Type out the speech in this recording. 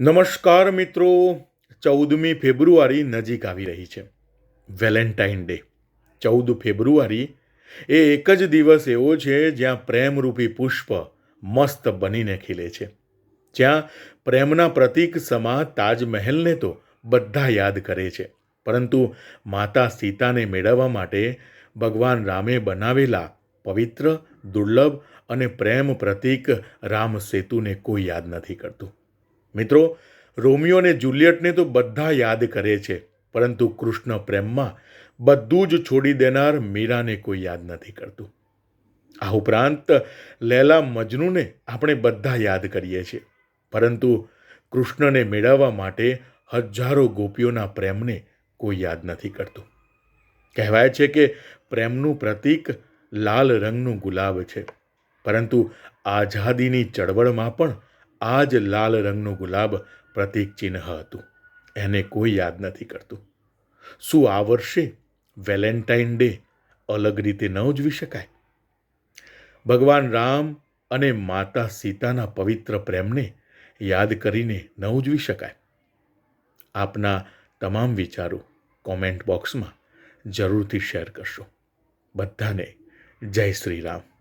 નમસ્કાર મિત્રો. ચૌદમી ફેબ્રુઆરી નજીક આવી રહી છે. Valentine Day. ચૌદ ફેબ્રુઆરી એ એક જ દિવસ એવો છે જ્યાં પ્રેમરૂપી પુષ્પ મસ્ત બનીને ખીલે છે. જ્યાં પ્રેમના પ્રતીક સમા તાજમહેલને તો બધા યાદ કરે છે. પરંતુ માતા સીતાને મેળવવા માટે ભગવાન રામે બનાવેલા પવિત્ર, દુર્લભ અને પ્રેમ પ્રતીક રામ સેતુને કોઈ યાદ નથી કરતું. મિત્રો, રોમિયો અને જુલિયટને તો બધા યાદ કરે છે, પરંતુ કૃષ્ણ પ્રેમમાં બધું જ છોડી દેનાર મીરાને કોઈ યાદ નથી કરતું. આ ઉપરાંત, લેલા મજનુને આપણે બધા યાદ કરીએ છીએ. પરંતુ કૃષ્ણને મેળવવા માટે હજારો ગોપીઓના પ્રેમને કોઈ યાદ નથી કરતું. કહેવાય છે કે પ્રેમનું પ્રતીક લાલ રંગનું ગુલાબ છે. પરંતુ આઝાદીની ચળવળમાં પણ આ જ લાલ રંગનું ગુલાબ પ્રતીક ચિહ્ન હતું. એને કોઈ યાદ નથી કરતું. શું આ વર્ષે વેલેન્ટાઇન ડે અલગ રીતે ન ઉજવી શકાય? ભગવાન રામ અને માતા સીતાના પવિત્ર પ્રેમને યાદ કરીને ન ઉજવી શકાય. આપના તમામ વિચારો કોમેન્ટ બોક્સમાં જરૂરથી શેર કરશો. બધાને જય શ્રી રામ.